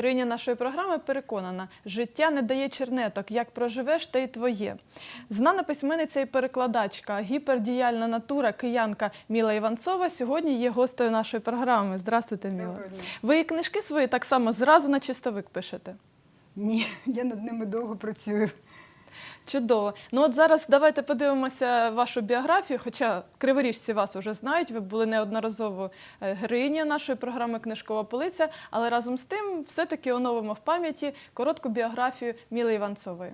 Героїня нашої програми переконана, життя не дає чернеток, як проживеш, те й твоє. Знана письменниця і перекладачка, гіпердіяльна натура, киянка Міла Іванцова сьогодні є гостею нашої програми. Здравствуйте, Міла. Ви і книжки свої так само зразу на чистовик пишете. Ні, я над ними довго працюю. Чудово. Ну от зараз давайте подивимося вашу біографію. Хоча криворіжці вас уже знають, ви були неодноразово е, героїнею нашої програми Книжкова полиця, але разом з тим все-таки оновимо в пам'яті коротку біографію Міли Іванцової.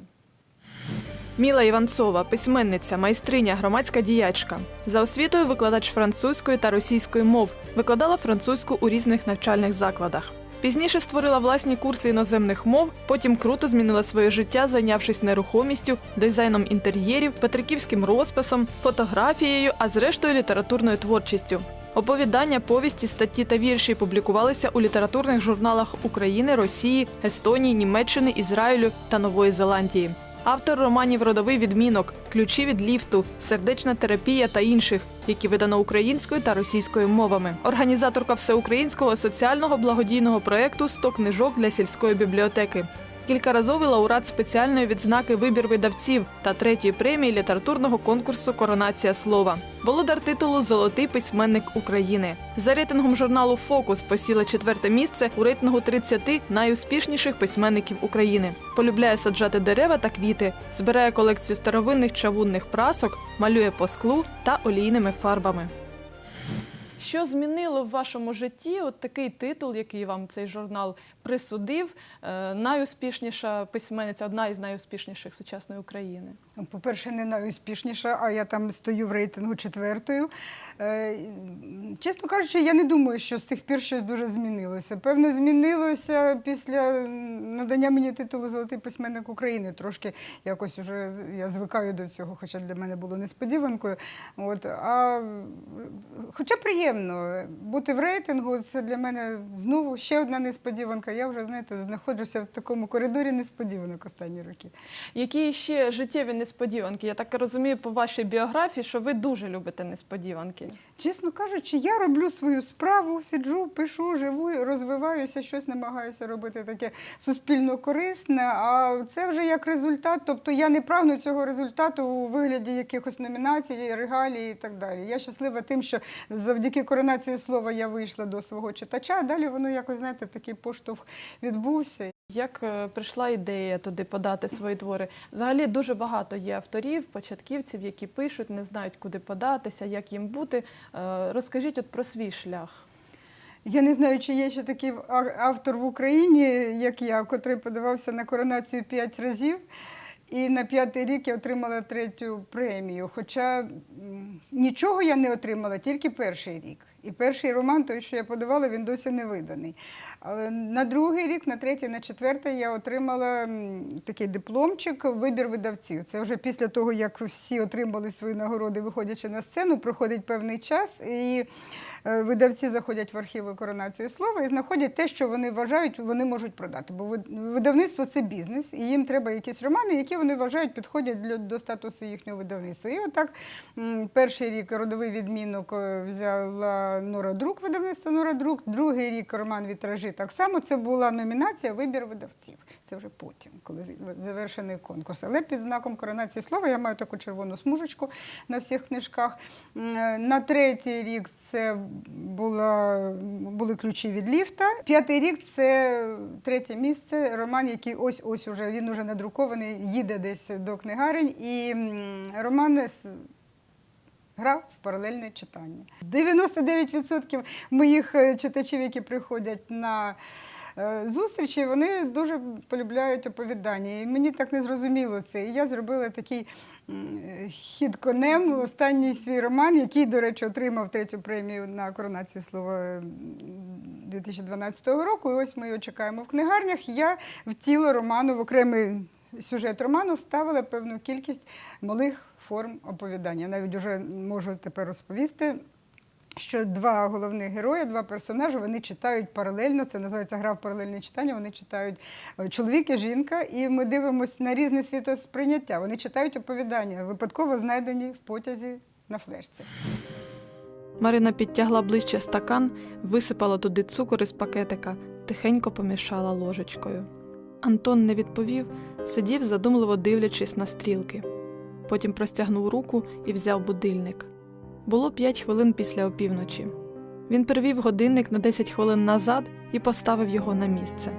Міла Іванцова, письменниця, майстриня, громадська діячка. За освітою викладач французької та російської мов. Викладала французьку у різних навчальних закладах. Пізніше створила власні курси іноземних мов, потім круто змінила своє життя, зайнявшись нерухомістю, дизайном інтер'єрів, петриківським розписом, фотографією, а зрештою літературною творчістю. Оповідання, повісті, статті та вірші публікувалися у літературних журналах України, Росії, Естонії, Німеччини, Ізраїлю та Нової Зеландії. Автор романів Родовий відмінок, ключі від ліфту, сердечна терапія та інших, які видано українською та російською мовами. Організаторка всеукраїнського соціального благодійного проєкту «100 книжок для сільської бібліотеки. Кількаразовий лауреат спеціальної відзнаки Вибір видавців та третьої премії літературного конкурсу Коронація слова. Володар титулу Золотий письменник України. За рейтингом журналу Фокус посіла четверте місце у рейтингу 30 найуспішніших письменників України. Полюбляє саджати дерева та квіти, збирає колекцію старовинних чавунних прасок, малює по склу та олійними фарбами. Що змінило в вашому житті от такий титул, який вам цей журнал присудив? Е, Найуспішніша письменниця, одна із найуспішніших сучасної України. По-перше, не найуспішніша, а я там стою в рейтингу четвертою. Е, Чесно кажучи, я не думаю, що з тих пір щось дуже змінилося. Певне, змінилося після надання мені титулу Золотий письменник України. Трошки якось уже я звикаю до цього, хоча для мене було несподіванкою. От, а, хоча приємно бути в рейтингу, це для мене знову ще одна несподіванка. Я вже, знаєте, знаходжуся в такому коридорі несподіванок останні роки. Які ще життєві несподіванки? Я так розумію по вашій біографії, що ви дуже любите несподіванки. Чесно кажучи, я роблю свою справу, сиджу, пишу, живу, розвиваюся, щось намагаюся робити таке суспільно корисне. А це вже як результат. Тобто я не прагну цього результату у вигляді якихось номінацій, регалій і так далі. Я щаслива тим, що завдяки коронації слова я вийшла до свого читача. а Далі воно якось, знаєте, такий поштовх відбувся. Як е, прийшла ідея туди подати свої твори? Взагалі дуже багато є авторів, початківців, які пишуть, не знають, куди податися, як їм бути. Е, Розкажіть от про свій шлях. Я не знаю, чи є ще такий автор в Україні, як я, котрий подавався на коронацію п'ять разів. І на п'ятий рік я отримала третю премію. Хоча нічого я не отримала, тільки перший рік. І перший роман, той, що я подавала, він досі не виданий. Але на другий рік, на третій, на четвертий я отримала такий дипломчик вибір видавців. Це вже після того, як всі отримали свої нагороди, виходячи на сцену, проходить певний час. І видавці заходять в архіви коронації слова і знаходять те, що вони вважають, вони можуть продати. Бо вид- видавництво це бізнес, і їм треба якісь романи, які вони вважають підходять до статусу їхнього видавництва. І отак перший рік родовий відмінок е, взяла Нора Друк, видавництво Нора Друк, другий рік роман Вітражі. Так само це була номінація Вибір видавців. Це вже потім, коли завершений конкурс. Але під знаком коронації слова я маю таку червону смужечку на всіх книжках. Е, На третій рік це була, були ключі від ліфта. П'ятий рік це третє місце. Роман, який ось ось уже він уже надрукований, їде десь до книгарень. І роман грав в паралельне читання. 99% моїх е, читачів, які приходять на зустрічі, вони дуже полюбляють оповідання. І мені так не зрозуміло це. І я зробила такий е, хід конем, останній свій роман, який, до речі, отримав третю премію на коронації слова м, 2012 року. І ось ми його чекаємо в книгарнях. Я в тіло роману, в окремий сюжет роману вставила певну кількість малих форм оповідання. Навіть вже можу тепер розповісти. Що два головних герої, два персонажі, вони читають паралельно. Це називається гра в паралельне читання. Вони читають е, чоловік і жінка, і ми дивимося на різне світосприйняття. Вони читають оповідання, випадково знайдені в потязі на флешці. Марина підтягла ближче стакан, висипала туди цукор із пакетика, тихенько помішала ложечкою. Антон не відповів, сидів, задумливо дивлячись на стрілки. Потім простягнув руку і взяв будильник. Було п'ять хвилин після опівночі. Він перевів годинник на 10 хвилин назад і поставив його на місце.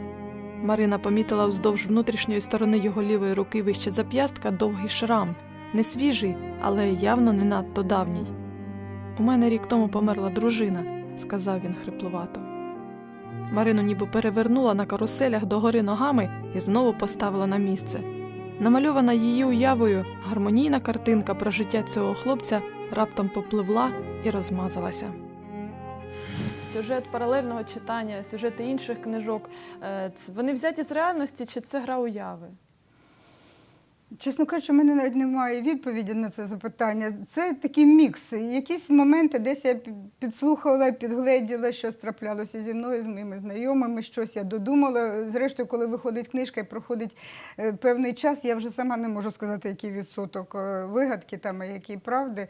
Марина помітила вздовж внутрішньої сторони його лівої руки вище зап'ястка довгий шрам, не свіжий, але явно не надто давній. У мене рік тому померла дружина, сказав він хриплувато. Марину ніби перевернула на каруселях догори ногами і знову поставила на місце. Намальована її уявою гармонійна картинка про життя цього хлопця раптом попливла і розмазалася. Сюжет паралельного читання, сюжети інших книжок. е, Вони взяті з реальності чи це гра уяви? Чесно кажучи, у мене навіть немає відповіді на це запитання. Це такий мікс. Якісь моменти десь я підслухала, підгледіла, що траплялося зі мною, з моїми знайомими, щось я додумала. Зрештою, коли виходить книжка і проходить е, певний час, я вже сама не можу сказати, який відсоток е, вигадки там, а який правди.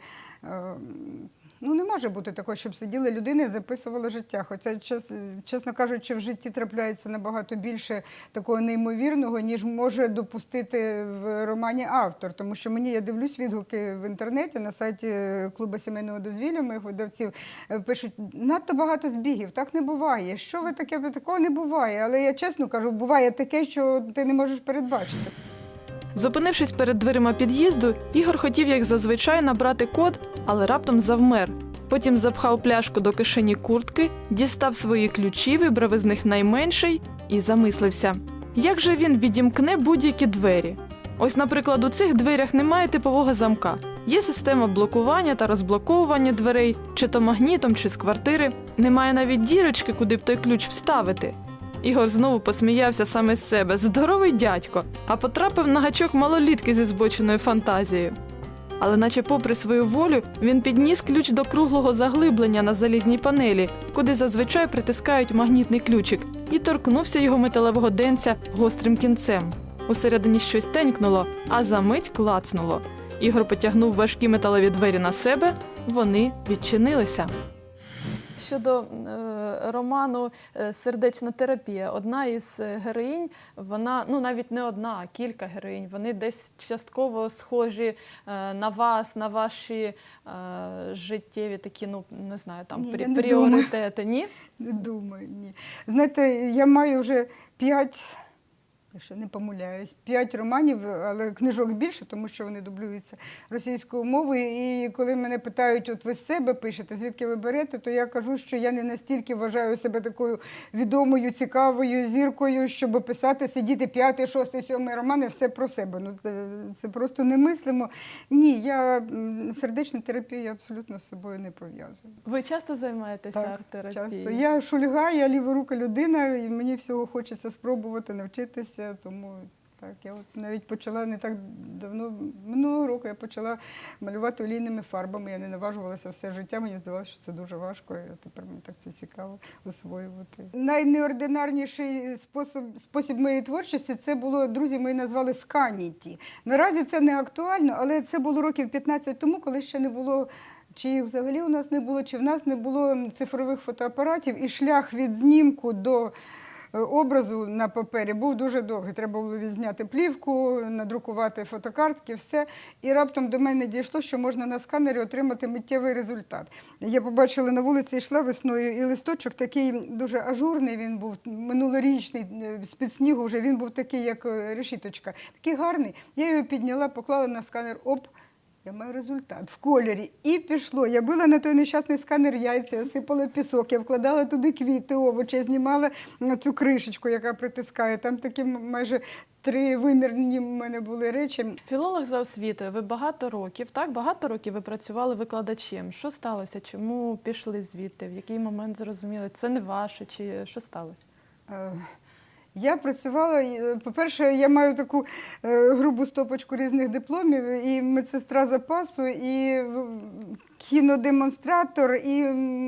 Ну, не може бути такого, щоб сиділа людина і записувала життя. Хоча, чес- чесно кажучи, в житті трапляється набагато більше такого неймовірного, ніж може допустити в романі автор. Тому що мені я дивлюсь відгуки в інтернеті на сайті клубу сімейного дозвілля моїх видавців. е, Пишуть надто багато збігів. Так не буває. Що ви таке? Такого не буває. Але я чесно кажу, буває таке, що ти не можеш передбачити. Зупинившись перед дверима під'їзду, Ігор хотів, як зазвичай, набрати код, але раптом завмер. Потім запхав пляшку до кишені куртки, дістав свої ключі, вибрав із них найменший і замислився. Як же він відімкне будь-які двері? Ось, наприклад, у цих дверях немає типового замка. Є система блокування та розблоковування дверей, чи то магнітом, чи з квартири. Немає навіть дірочки, куди б той ключ вставити. Ігор знову посміявся саме з себе. Здоровий дядько, а потрапив на гачок малолітки зі збоченою фантазією. Але, наче попри свою волю, він підніс ключ до круглого заглиблення на залізній панелі, куди зазвичай притискають магнітний ключик, і торкнувся його металевого денця гострим кінцем. Усередині щось тенькнуло, а за мить клацнуло. Ігор потягнув важкі металеві двері на себе, вони відчинилися. Щодо е, роману е, Сердечна терапія, одна із е, героїнь, вона ну навіть не одна, а кілька героїнь. Вони десь частково схожі е, на вас, на ваші життєві такі, ну не знаю, там Ні, пріоритети. не. Ні? Не думаю, ні. Знаєте, я маю вже п'ять, якщо не помиляюсь, п'ять романів, але книжок більше, тому що вони дублюються російською мовою. І коли мене питають, от ви з себе пишете, звідки ви берете, то я кажу, що я не настільки вважаю себе такою відомою, цікавою зіркою, щоб писати, сидіти п'ятий, шостий, сьомий роман і все про себе. Ну це- це просто немислимо. Ні, я сердечну терапію я абсолютно з собою не пов'язую. Ви часто займаєтеся Так, арт-терапією? Часто. Я шульга, я ліворука людина, і мені всього хочеться спробувати навчитися. Тому так, я от навіть почала не так давно, минулого року я почала малювати олійними фарбами. Я не наважувалася все життя. Мені здавалося, що це дуже важко, і тепер мені так це цікаво освоювати. Найнеординарніший спосіб, спосіб моєї творчості це було, друзі мої назвали сканіті. Наразі це не актуально, але це було років 15 тому, коли ще не було. Чи їх взагалі у нас не було, чи в нас не було цифрових фотоапаратів, і шлях від знімку до образу на папері був дуже довгий. Треба було відзняти плівку, надрукувати фотокартки, все. І раптом до мене дійшло, що можна на сканері отримати миттєвий результат. Я побачила на вулиці, йшла весною, і листочок такий дуже ажурний. Він був минулорічний, е, з-під снігу вже він був такий, як е, решіточка. Такий гарний. Я його підняла, поклала на сканер. Оп. Я маю результат в кольорі. І пішло. Я била на той нещасний сканер яйця, я сипала пісок, я вкладала туди квіти, овочі, я знімала цю кришечку, яка притискає. Там такі майже тривимірні в мене були речі. Філолог за освітою. Ви багато років, так багато років ви працювали викладачем. Що сталося? Чому пішли звідти? В який момент зрозуміли? Це не ваше, чи що сталося? Я працювала, е, по-перше, я маю таку е, грубу стопочку різних дипломів, і медсестра запасу, і кінодемонстратор і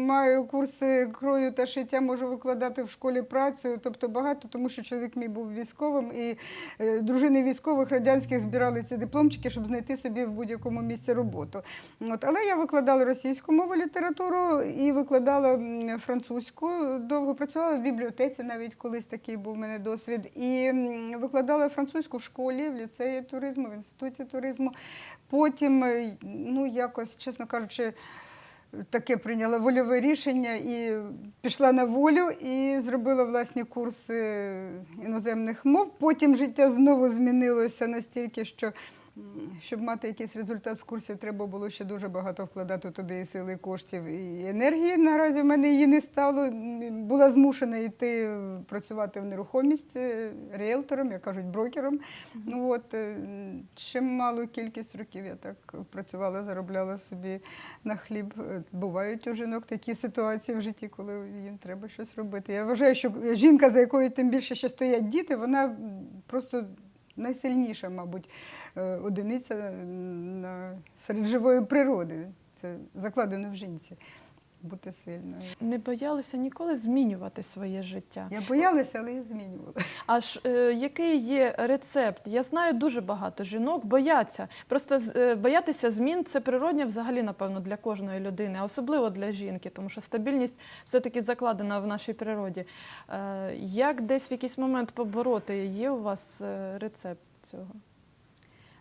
маю курси крою та шиття, можу викладати в школі працю. Тобто багато, тому що чоловік мій був військовим, і е, дружини військових радянських збирали ці дипломчики, щоб знайти собі в будь-якому місці роботу. От, але я викладала російську мову літературу і викладала французьку. Довго працювала в бібліотеці, навіть колись такий був у мене досвід. І викладала французьку в школі, в ліцеї туризму, в інституті туризму. Потім, е, ну якось, чесно кажучи, таке прийняла вольове рішення і пішла на волю і зробила власні курси іноземних мов. Потім життя знову змінилося настільки, що щоб мати якийсь результат з курсів, треба було ще дуже багато вкладати туди і сили, і коштів і енергії. Наразі в мене її не стало. Була змушена йти працювати в нерухомість е, ріелтором, як кажуть, брокером. Ну, от, е, чималу кількість років я так працювала, заробляла собі на хліб. Е, Бувають у жінок такі ситуації в житті, коли їм треба щось робити. Я вважаю, що жінка, за якою тим більше ще стоять діти, вона просто найсильніша, мабуть, одиниця на, серед живої природи. Це закладено в жінці. Бути сильною. Не боялися ніколи змінювати своє життя. Я боялася, але я змінювала. А ж е, який є рецепт? Я знаю дуже багато жінок бояться. Просто е, боятися змін це природня взагалі, напевно, для кожної людини, а особливо для жінки, тому що стабільність все-таки закладена в нашій природі. Е, як десь в якийсь момент побороти? Є у вас е, рецепт цього?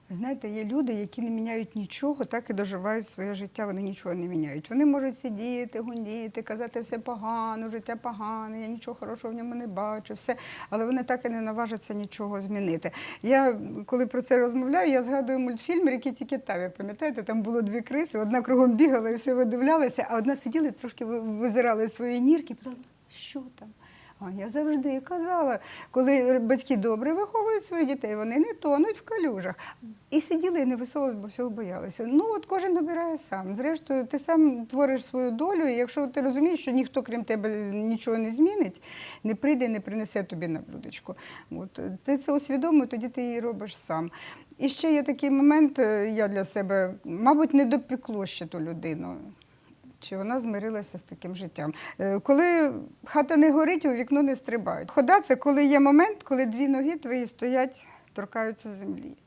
Ви знаєте, є люди, які не міняють нічого, так і доживають своє життя, вони нічого не міняють. Вони можуть сидіти, гундіти, казати все погано, життя погане, я нічого хорошого в ньому не бачу, все. Але вони так і не наважаться нічого змінити. Я коли про це розмовляю, я згадую мультфільм Рікі Тікітаві. Пам'ятаєте, там було дві криси, одна кругом бігала і все видивлялася, а одна сиділа і трошки ви- визирала свої нірки, і питала, що там? А я завжди казала, коли батьки добре виховують своїх дітей, вони не тонуть в калюжах. І сиділи і не висовували, бо всього боялися. Ну от кожен обирає сам. Зрештою, ти сам твориш свою долю, і якщо ти розумієш, що ніхто крім тебе нічого не змінить, не прийде не принесе тобі на блюдечко. От ти це усвідомив, тоді ти її робиш сам. І ще є такий момент, е, я для себе, мабуть, не допікло ще ту людину. Чи вона змирилася з таким життям? Е, Коли хата не горить, у вікно не стрибають. Хода це коли є момент, коли дві ноги твої стоять, торкаються землі.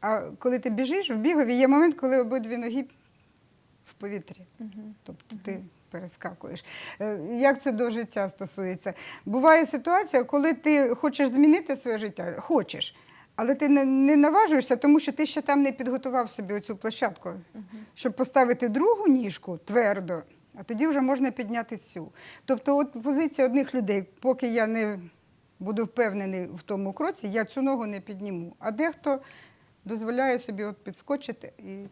А коли ти біжиш в бігові, є момент, коли обидві ноги в повітрі. Тобто ти перескакуєш. Е, Як це до життя стосується? Буває ситуація, коли ти хочеш змінити своє життя, хочеш. Але ти не, не наважуєшся, тому що ти ще там не підготував собі оцю площадку, щоб поставити другу ніжку твердо, а тоді вже можна підняти цю. Тобто, от позиція одних людей, поки я не буду впевнений в тому кроці, я цю ногу не підніму. А дехто дозволяє собі от підскочити і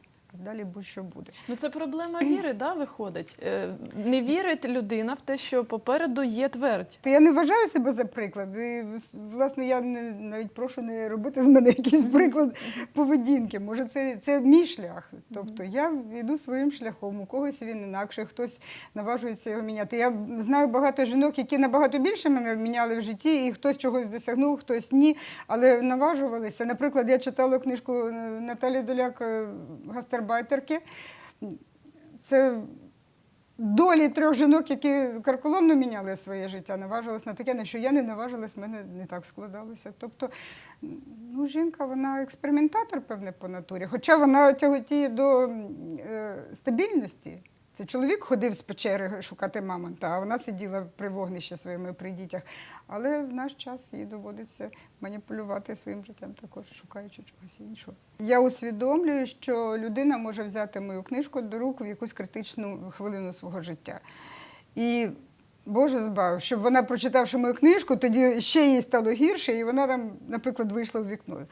далі будь-що буде. Ну це проблема віри, да, виходить. Е, Не вірить людина в те, що попереду є твердь. То я не вважаю себе за приклад. І, власне, я не, навіть прошу не робити з мене якийсь приклад поведінки. Може, це, це мій шлях. Тобто я йду своїм шляхом, у когось він інакше, хтось наважується його міняти. Я знаю багато жінок, які набагато більше мене міняли в житті, і хтось чогось досягнув, хтось ні, але наважувалися. Наприклад, я читала книжку е, Наталі Доляк е, Гастарбайтерки. Це долі трьох жінок, які карколомно міняли своє життя, наважилась на таке, на що я не наважилась, в мене не так складалося. Тобто, ну, жінка, вона експериментатор, певне, по натурі, хоча вона тяготіє до е, стабільності. Це чоловік ходив з печери шукати мамонта, а вона сиділа при вогнищі своїми при дітях. Але в наш час їй доводиться маніпулювати своїм життям, також шукаючи чогось іншого. Я усвідомлюю, що людина може взяти мою книжку до рук в якусь критичну хвилину свого життя. І Боже збав, щоб вона, прочитавши мою книжку, тоді ще їй стало гірше, і вона там, наприклад, вийшла в вікно.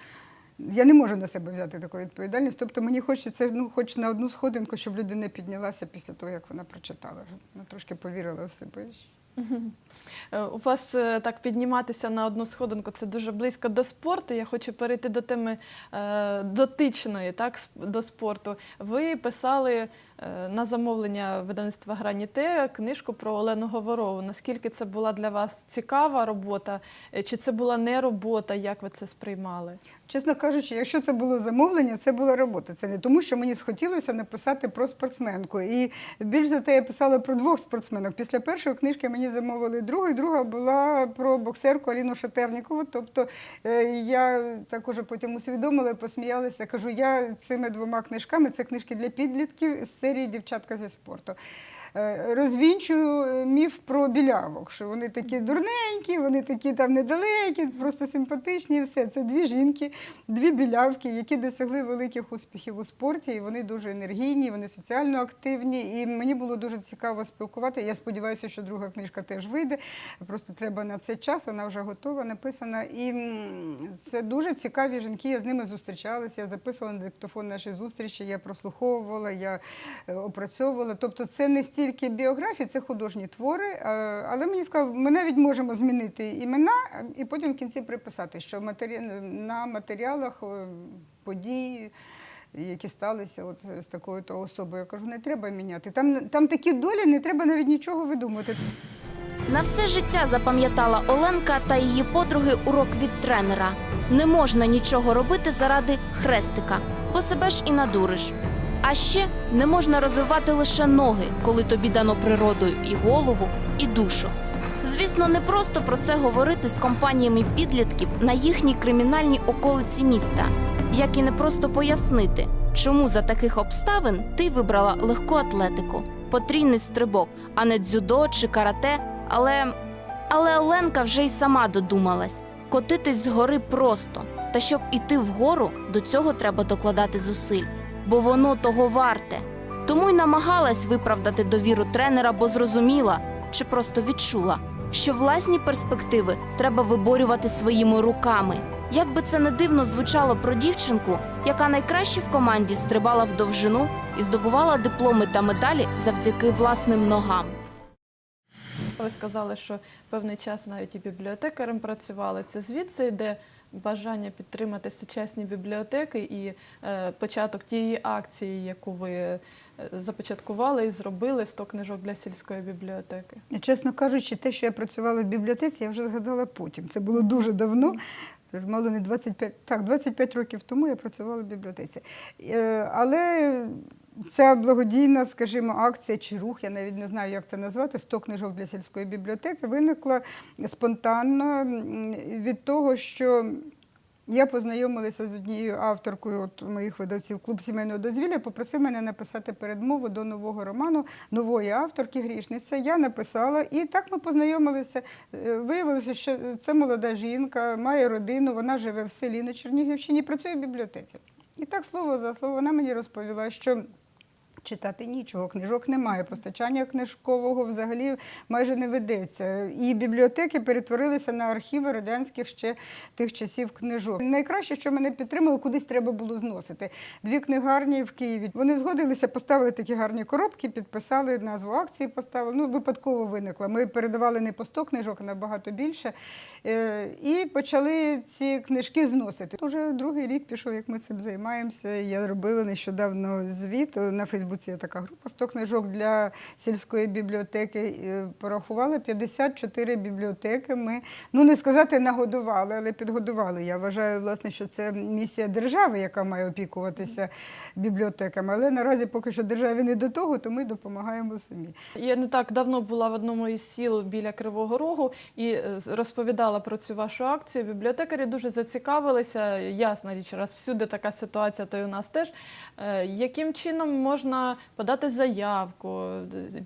Я не можу на себе взяти таку відповідальність. Тобто мені хочеться ну, хоч на одну сходинку, щоб людина піднялася після того, як вона прочитала. Ну, трошки повірила в себе. Е, У вас е, так підніматися на одну сходинку це дуже близько до спорту. Я хочу перейти до теми е, дотичної, так, до спорту. Ви писали на замовлення видавництва Граніте книжку про Олену Говорову. Наскільки це була для вас цікава робота, Е, чи це була не робота? Як ви це сприймали? Чесно кажучи, якщо це було замовлення, це була робота. Це не тому, що мені схотілося написати про спортсменку. І більш за те, я писала про двох спортсменок. Після першої книжки мені замовили другу, і друга була про боксерку Аліну Шатернікову. Тобто е, я також потім усвідомила, посміялася. Кажу, я цими двома книжками це книжки для підлітків з серії Дівчатка зі спорту. Е, Розвінчую е, міф про білявок, що вони такі дурненькі, вони такі там недалекі, просто симпатичні. І все. Це дві жінки, дві білявки, які досягли великих успіхів у спорті. І вони дуже енергійні, вони соціально активні. І мені було дуже цікаво спілкувати. Я сподіваюся, що друга книжка теж вийде. Просто треба на це час, вона вже готова, написана. І це дуже цікаві жінки. Я з ними зустрічалася, я записувала на диктофон наші зустрічі, я прослуховувала, я е, опрацьовувала. Тобто це не стільки біографії, це художні твори. е, Але мені сказали, ми навіть можемо змінити імена і потім в кінці приписати, що на матеріалах е, події. Які сталися от з такою то особою. Я кажу, не треба міняти. Там, там такі долі, не треба навіть нічого видумувати. На все життя запам'ятала Оленка та її подруги урок від тренера. Не можна нічого робити заради хрестика, бо себе ж і надуриш. А ще не можна розвивати лише ноги, коли тобі дано природою і голову, і душу. Звісно, не просто про це говорити з компаніями підлітків на їхній кримінальній околиці міста, як і не просто пояснити, чому за таких обставин ти вибрала легку атлетику, потрійний стрибок, а не дзюдо чи карате. Але але Оленка вже й сама додумалась котитись з гори просто. Та щоб іти вгору, до цього треба докладати зусиль, бо воно того варте. Тому й намагалась виправдати довіру тренера, бо зрозуміла чи просто відчула, що власні перспективи треба виборювати своїми руками. Як би це не дивно звучало про дівчинку, яка найкраще в команді стрибала в довжину і здобувала дипломи та медалі завдяки власним ногам. Ви сказали, що певний час навіть і бібліотекарем працювали. Це звідси йде бажання підтримати сучасні бібліотеки і е, початок тієї акції, яку ви е, започаткували і зробили 100 книжок для сільської бібліотеки. Чесно кажучи, те, що я працювала в бібліотеці, я вже згадала потім. Це було дуже давно. Мало не 25, так, 25 років тому я працювала в бібліотеці. Е, Але ця благодійна, скажімо, акція чи рух, я навіть не знаю, як це назвати, 100 книжок для сільської бібліотеки, виникла спонтанно від того, що я познайомилася з однією авторкою от моїх видавців клуб сімейного дозвілля, попросив мене написати передмову до нового роману нової авторки грішниця. Я написала, і так ми познайомилися. Е, Виявилося, що це молода жінка, має родину, вона живе в селі на Чернігівщині, працює в бібліотеці. І так слово за слово вона мені розповіла, що. Читати нічого, книжок немає, постачання книжкового взагалі майже не ведеться. І бібліотеки перетворилися на архіви радянських ще тих часів книжок. Найкраще, що мене підтримало, кудись треба було зносити. Дві книгарні в Києві. Вони згодилися, поставили такі гарні коробки, підписали назву акції, поставили. Ну, випадково виникла. Ми передавали не по 100 книжок, а набагато більше. Е, І почали ці книжки зносити. Уже другий рік пішов, як ми цим займаємося. Я робила нещодавно звіт на Фейсбуці. Є така група 100 книжок для сільської бібліотеки. Е, Порахувала 54 бібліотеки. Ми ну не сказати нагодували, але підгодували. Я вважаю, власне, що це місія держави, яка має опікуватися бібліотеками. Але наразі поки що державі не до того, то ми допомагаємо самі. Я не так давно була в одному із сіл біля Кривого Рогу і е, розповідала про цю вашу акцію. Бібліотекарі дуже зацікавилися. Ясна річ, раз всюди така ситуація, то і у нас теж. Е, Яким чином можна подати заявку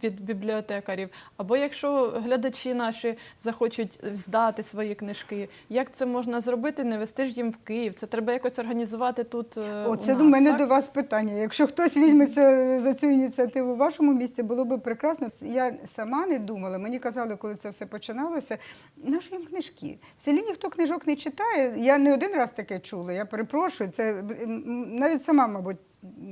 від бібліотекарів? Або якщо глядачі наші захочуть здати свої книжки, як це можна зробити? Не вести ж їм в Київ? Це треба якось організувати тут. е, у нас, мене так? до вас питання. Якщо хтось візьметься за цю ініціативу в вашому місті, було б прекрасно. Я сама не думала. Мені казали, коли це все починалося, наші їм книжки. В селі ніхто книжок не читає. Я не один раз таке чула. Я перепрошую. Це навіть сама, мабуть.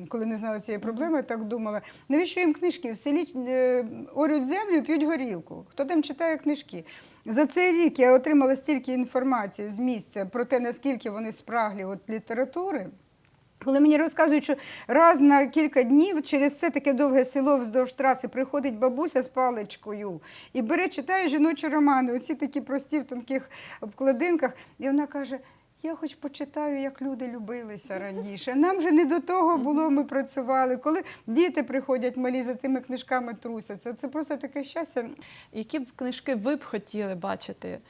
Коли не знала цієї проблеми, так думала. Навіщо їм книжки? В селі е, орють землю, п'ють горілку. Хто там читає книжки? За цей рік я отримала стільки інформації з місця про те, наскільки вони спраглі от літератури. Коли мені розказують, що раз на кілька днів через все таке довге село вздовж траси приходить бабуся з паличкою і бере, читає жіночі романи, оці такі прості в тонких обкладинках, і вона каже. Я хоч почитаю, як люди любилися раніше. Нам же не до того було, ми працювали. Коли діти приходять малі за тими книжками трусяться, це просто таке щастя. Які б книжки ви б хотіли бачити е,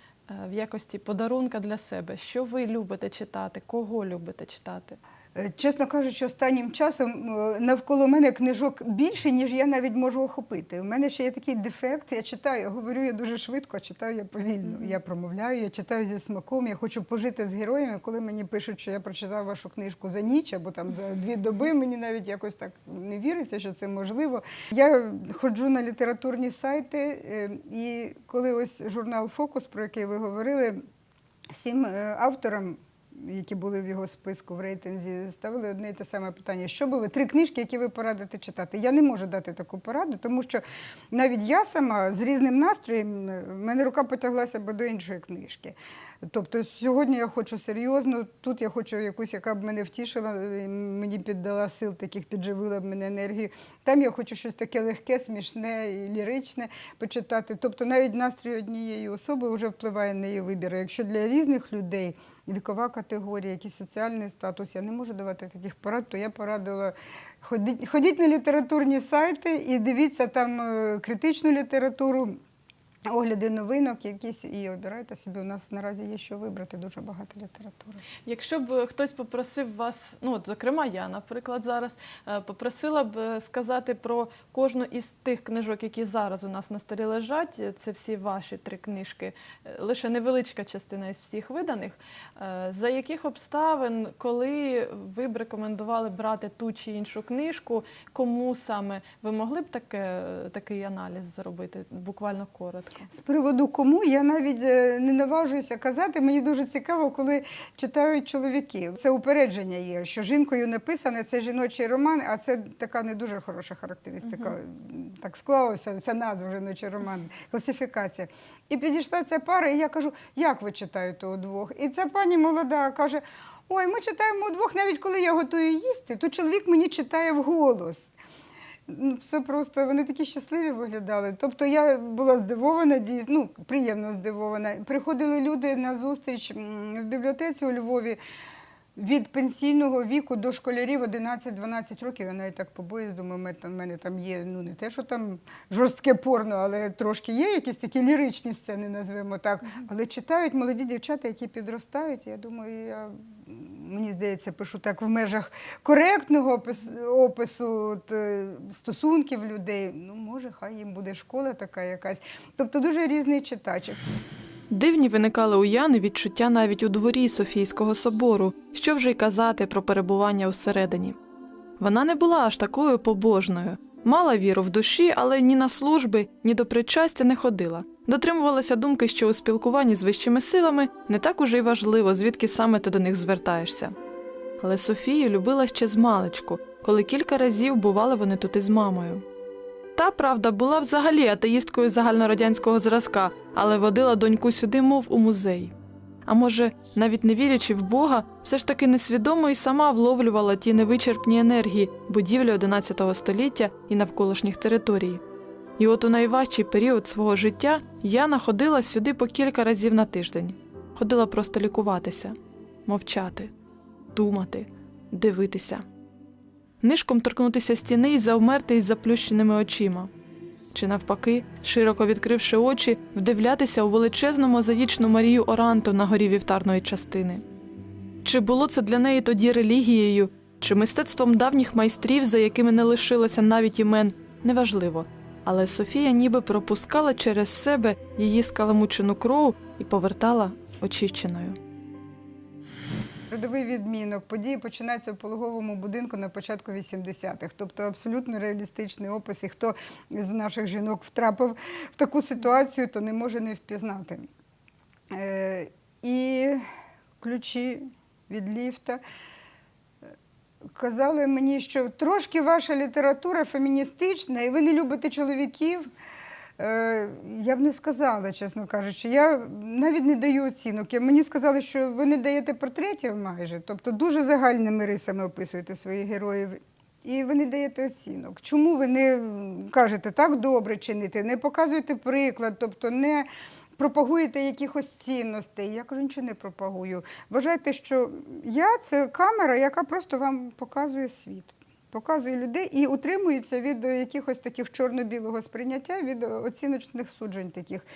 в якості подарунка для себе? Що ви любите читати? Кого любите читати? Е, Чесно кажучи, останнім часом е, навколо мене книжок більше, ніж я навіть можу охопити. У мене ще є такий дефект. Я читаю, я говорю я дуже швидко, а читаю я повільно. Я промовляю, я читаю зі смаком, я хочу пожити з героями. Коли мені пишуть, що я прочитав вашу книжку за ніч або там за дві доби, мені навіть якось так не віриться, що це можливо. Я ходжу на літературні сайти, е, і коли ось журнал Фокус, про який ви говорили, всім авторам, які були в його списку в рейтинзі, ставили одне і те саме питання: що би ви три книжки, які ви порадите читати? Я не можу дати таку пораду, тому що навіть я сама з різним настроєм, мене рука потяглася би до іншої книжки. Тобто сьогодні я хочу серйозно, тут я хочу якусь, яка б мене втішила, е, мені піддала сил, таких підживила б мене енергію. Там я хочу щось таке легке, смішне і ліричне почитати. Тобто навіть настрій однієї особи вже впливає на її вибір. Якщо для різних людей вікова категорія, якийсь соціальний статус, я не можу давати таких порад, то я порадила ходіть, ходіть на літературні сайти і дивіться там е, критичну літературу. Огляди новинок якісь і обирайте собі. У нас наразі є що вибрати дуже багато літератури. Якщо б е, хтось попросив вас, ну от зокрема я, наприклад, зараз е, попросила б е, сказати про кожну із тих книжок, які зараз у нас на столі лежать. Це всі ваші три книжки, лише невеличка частина із всіх виданих. За яких обставин, коли ви б рекомендували брати ту чи іншу книжку, кому саме ви могли б таке, такий аналіз зробити буквально коротко? З приводу кому я навіть е, не наважуюся казати. Мені дуже цікаво, коли читають чоловіки. Це упередження є, що жінкою написане це жіночий роман, а це така не дуже хороша характеристика. Так склалося, це назва жіночий роман, класифікація. І підійшла ця пара, і я кажу, як ви читаєте удвох? І ця пані молода каже: Ой, ми читаємо удвох, навіть коли я готую їсти, то чоловік мені читає вголос. Ну, це просто вони такі щасливі виглядали. Тобто я була здивована, дійсно, ну, приємно здивована. Приходили люди на зустріч в бібліотеці у Львові від пенсійного віку до школярів 11-12 років. Я навіть так побоюсь, думаю, там, мене там є ну не те, що там жорстке порно, але трошки є якісь такі ліричні сцени, назвемо так. Але читають молоді дівчата, які підростають. Я думаю, я мені здається, пишу так в межах коректного опису от, е, стосунків людей. Ну, може, хай їм буде школа така якась. Тобто дуже різний читач. Дивні виникали у Яни відчуття навіть у дворі Софійського собору, що вже й казати про перебування усередині. Вона не була аж такою побожною, мала віру в душі, але ні на служби, ні до причастя не ходила. Дотримувалася думки, що у спілкуванні з вищими силами не так уже й важливо, звідки саме ти до них звертаєшся. Але Софію любила ще з маличку, коли кілька разів бували вони тут із мамою. Та, правда, була взагалі атеїсткою загальнорадянського зразка, але водила доньку сюди, мов у музей. А може, навіть не вірячи в Бога, все ж таки несвідомо і сама вловлювала ті невичерпні енергії будівлі 11 століття і навколишніх територій. І от у найважчий період свого життя Яна ходила сюди по кілька разів на тиждень. Ходила просто лікуватися, мовчати, думати, дивитися нишком торкнутися стіни і завмерти із заплющеними очима. Чи навпаки, широко відкривши очі, вдивлятися у величезну мозаїчну Марію Оранту на горі вівтарної частини. Чи було це для неї тоді релігією, чи мистецтвом давніх майстрів, за якими не лишилося навіть імен, неважливо. Але Софія ніби пропускала через себе її скаламучену кров і повертала очищеною. Родовий відмінок. Події починаються у пологовому будинку на початку 80-х. Тобто абсолютно реалістичний опис. І хто з наших жінок втрапив в таку ситуацію, то не може не впізнати. Е, і ключі від ліфта. Казали мені, що трошки ваша література феміністична, і ви не любите чоловіків. Е, Я б не сказала, чесно кажучи. Я навіть не даю оцінок. Мені сказали, що ви не даєте портретів майже, тобто дуже загальними рисами описуєте своїх героїв. І ви не даєте оцінок. Чому ви не кажете так добре чинити, не показуєте приклад, тобто не пропагуєте якихось цінностей? Я кажу, нічого не пропагую. Вважайте, що я це камера, яка просто вам показує світ. Показує людей і утримується від е, якихось таких чорно-білого сприйняття, від е, оціночних суджень таких.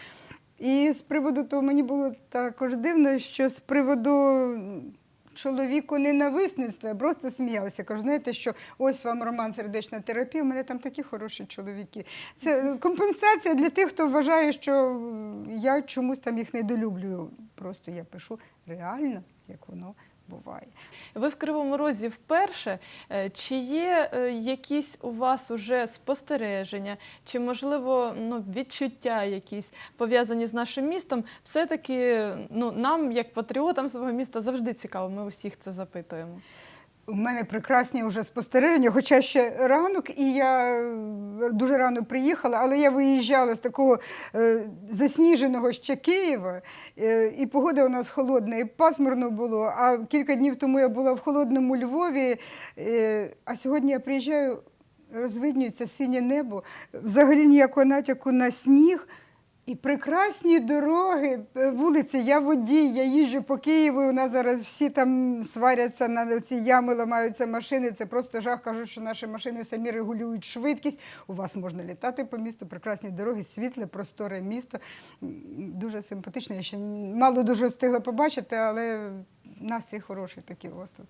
І з приводу того, мені було також дивно, що з приводу чоловіку ненависництва, я просто сміялася. Кажу, знаєте, що ось вам роман сердечна терапія, у мене там такі хороші чоловіки. Це компенсація для тих, хто вважає, що я чомусь там їх недолюблюю. Просто я пишу реально, як воно буває. Ви в Кривому Розі вперше. Е, Чи є е, якісь у вас уже спостереження, чи можливо ну, відчуття якісь пов'язані з нашим містом? Все-таки ну, нам, як патріотам свого міста, завжди цікаво. Ми усіх це запитуємо. У мене прекрасні вже спостереження, хоча ще ранок, і я е, дуже рано приїхала, але я виїжджала з такого е, засніженого ще Києва, е, і погода у нас холодна, і пасмурно було. А кілька днів тому я була в холодному Львові, а сьогодні я приїжджаю, розвиднюється синє небо, взагалі ніякого натяку на сніг. І прекрасні дороги, е, вулиці. Я водій, я їжджу по Києву. У нас зараз всі там сваряться на ці ями, ламаються машини. Це просто жах. Кажуть, що наші машини самі регулюють швидкість. У вас можна літати по місту, прекрасні дороги, світле, просторе місто. Дуже симпатично. Я ще мало дуже встигла побачити, але настрій хороший такий у вас тут.